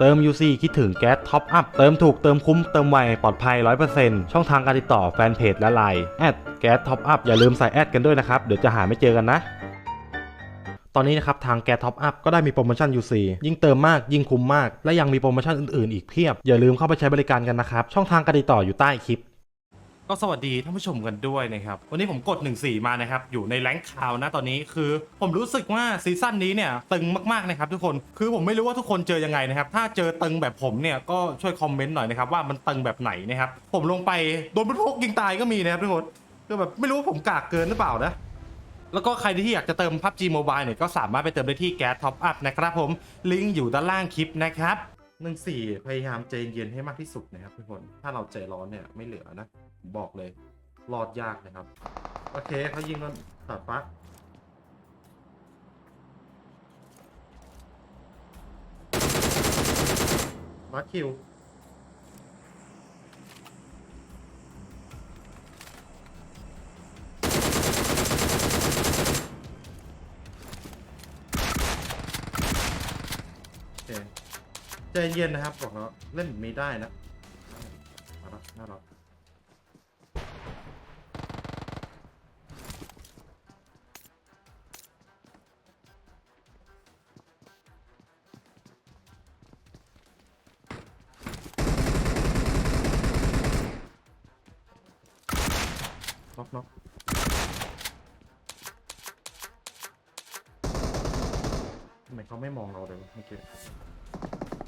เติม UC คิดถึงแก๊สท็อปอัพเติมถูกเติมคุ้มเติมไวปลอดภัย 100%ช่องทางการติดต่อแฟนเพจและไลน์แอดแก๊สท็อปอัพอย่าลืมใส่แอดกันด้วยนะครับ เดี๋ยวจะหาไม่เจอกันนะ ตอนนี้นะครับ ทางแก๊สท็อปอัพก็ได้มีโปรโมชั่น UC ยิ่งเติมมากยิ่งคุ้มมาก และยังมีโปรโมชั่นอื่นๆ อีกเพียบ อย่าลืมเข้าไปใช้บริการกันนะครับช่องทางการติดต่ออยู่ใต้คลิป ก็สวัสดีท่านผู้ชมกันด้วยนะครับ วันนี้ผมกด 1-4 มานะครับ อยู่ในแรงค์ข่าวนะตอนนี้คือ ผมรู้สึกว่าซีซั่นนี้เนี่ยตึงมากๆนะครับทุกคนคือผมไม่รู้ว่าทุกคนเจอยังไงนะครับ ถ้าเจอตึงแบบผมเนี่ยก็ช่วยคอมเมนต์หน่อยนะครับว่ามันตึงแบบไหนนะครับผมลงไปโดนบรรทุกยิงตายก็มีนะครับทุกคนคือแบบไม่รู้ว่าผมกากเกินหรือเปล่านะแล้วก็ใครที่อยากจะเติม PUBG Mobile เนี่ยก็สามารถไปเติมได้ที่แก๊สท็อปอัพนะครับผมลิงก์อยู่ด้านล่างคลิปนะครับหนึ่งสี่พยายามใจเย็นให้มากที่สุดนะครับทุกคน ถ้าเราใจร้อนเนี่ยไม่เหลือนะ ผมบอกเลย รอดยากนะครับ โอเคเขายิงกันตัดปักบัคคิวโอเคใจเย็นนะครับบอกแล้วเล่นแบบนี้ได้นะ น็อกน็อกทำไมเขาไม่มองเราเลยวะเมื่อกี้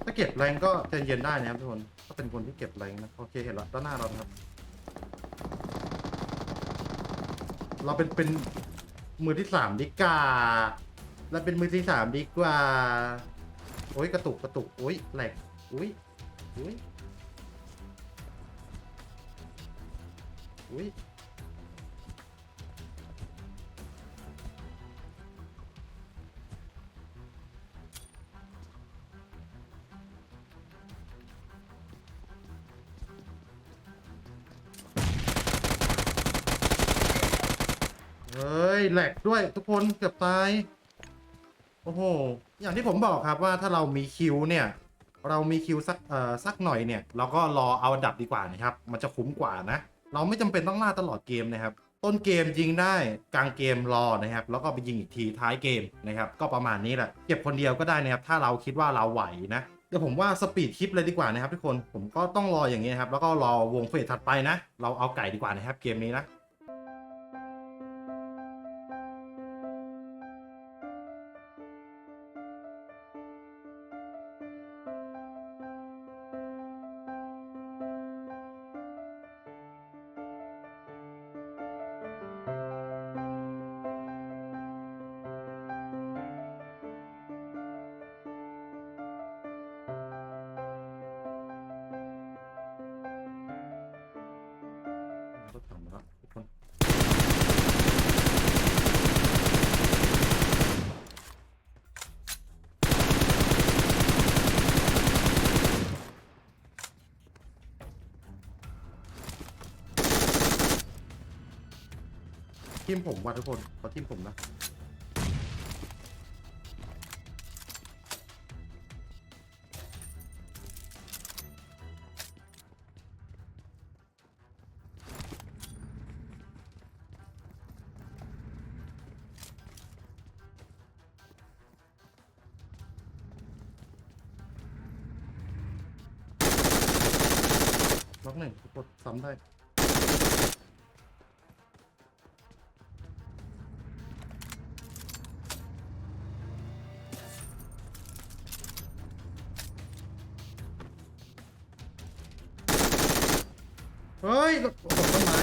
ถ้าเก็บแรงก็ใจเย็นได้นะครับทุกคนก็เป็นคนที่เก็บแรงนะโอเคเห็นแล้วด้านหน้าเรานะครับ เราเป็นเป็นมือที่สามดีกว่าเราเป็นมือที่สามดีกว่า โอ้ยกระตุกกระตุกโอ้ยแหลกอุ้ยอุ้ยอุ้ย ยแหลกด้วยทุกคนเกือบตาย โอ้โห อย่างที่ผมบอกครับว่าถ้าเรามีคิวเนี่ย เรามีคิวสักเอ่อสักหน่อยเนี่ย เราก็รอเอาดับดีกว่านะครับ มันจะคุ้มกว่านะ เราไม่จำเป็นต้องล่าตลอดเกมนะครับ ต้นเกมยิงได้กลางเกมรอนะครับ แล้วก็ไปยิงอีกทีท้ายเกมนะครับ ก็ประมาณนี้แหละเก็บคนเดียวก็ได้นะครับ ถ้าเราคิดว่าเราไหวนะเดี๋ยวผมว่าสปีดคลิปเลยดีกว่านะครับทุกคนผมก็ต้องรออย่างนี้นะครับแล้วก็รอวงเฟสถัดไปนะ เราเอาไก่ดีกว่านะครับเกมนี้นะ ทีมผมว่ะทุกคนเขาทีมผมนะล็อกหนึ่งกดซ้ำได้ เฮ้ยตกต้นไม้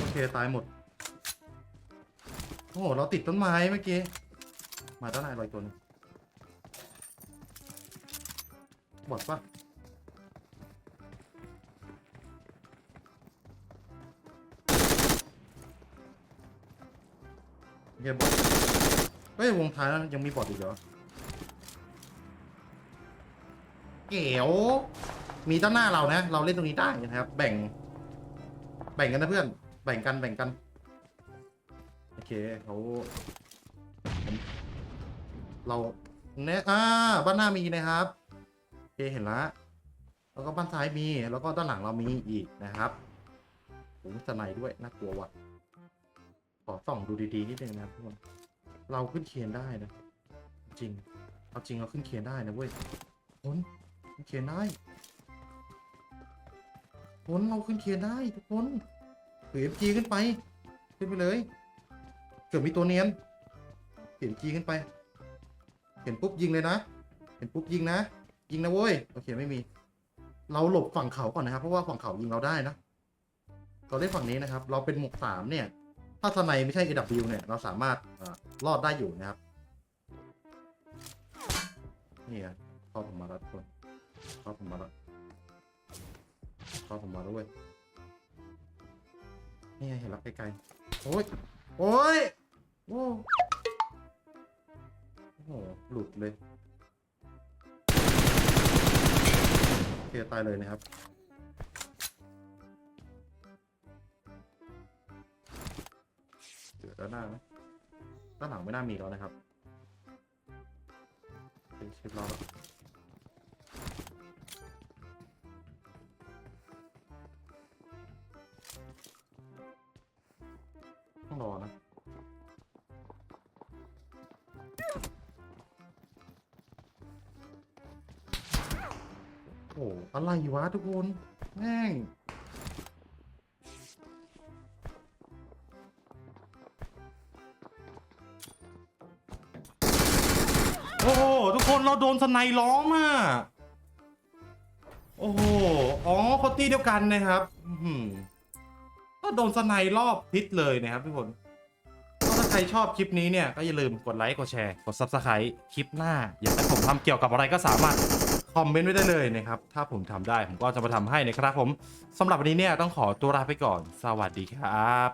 โอเค ตายหมด โอ้โห เราติดต้นไม้เมื่อกี้ มาด้านในลอยตัวหนึงบอดปะเกมบอด เฮ้ยวงท้ายแล้วยังมีบอดอีกเหรอเก๋วมีด้านหน้าเรานะ เราเล่นตรงนี้ได้นะครับ แบ่ง แบ่งกันนะเพื่อน แบ่งกันแบ่งกัน โอเคเขาเราเนี่ยอ่าบ้านหน้ามีนะครับโอเคเห็นละแล้วก็บ้านซ้ายมี แล้วก็ด้านหลังเรามีอีกนะครับโอ้สไนด์ด้วยน่ากลัวว่ะขอส่องดูดีๆนิดนึงนะครับทุกคน เราขึ้นเคียนได้นะ จริง เอาจริงเราขึ้นเคียนได้นะเว้ยคนขึ้นเคียนได้คนเราขึ้นเคียนได้ทุกคนถือ FG ขึ้นไป ขึ้นไปเลยเกือบมีตัวเนียนเห็น G ขึ้นไป เห็นปุ๊บยิงเลยนะ เห็นปุ๊บยิงนะ ยิงนะเว้ย โอเคไม่มี เราหลบฝั่งเขาก่อนนะครับ เพราะว่าฝั่งเขายิงเราได้นะ เราเล่นฝั่งนี้นะครับ เราเป็นหมวกสามเนี่ย ถ้าสไนไม่ใช่ AW เนี่ย เราสามารถเอ่อรอดได้อยู่นะครับ นี่ครับเข้าผมมาแล้วทุกคนเข้าผมมาแล้วเข้าผมมาแล้วเว้ยนี่เห็นแล้วไกลๆ โอ้ย โอ้ย โอ้โอ้โหหลุดเลยโอเคตายเลยนะครับ ด้านหน้าไหมด้านหลังไม่น่ามีแล้วนะครับเป็นชิปเราแล้วต้องรอนะโอ้โหอะไรวะทุกคน แม่ง อ้โหทุกคนเราโดนสไนล้อมอะโอ้โหอ๋อเขาตีเดียวกันนะครับก็โดนสไนรอบทิศเลยนะครับทุกคนถ้าใครชอบคลิปนี้เนี่ยก็อย่าลืมกดไลค์กดแชร์กด Subscribe คลิปหน้า อยากให้ผมทำเกี่ยวกับอะไรก็สามารถคอมเมนต์ไว้ได้เลยนะครับ ถ้าผมทำได้ผมก็จะมาทำให้นะครับผมสำหรับวันนี้เนี่ยต้องขอตัวลาไปก่อน สวัสดีครับ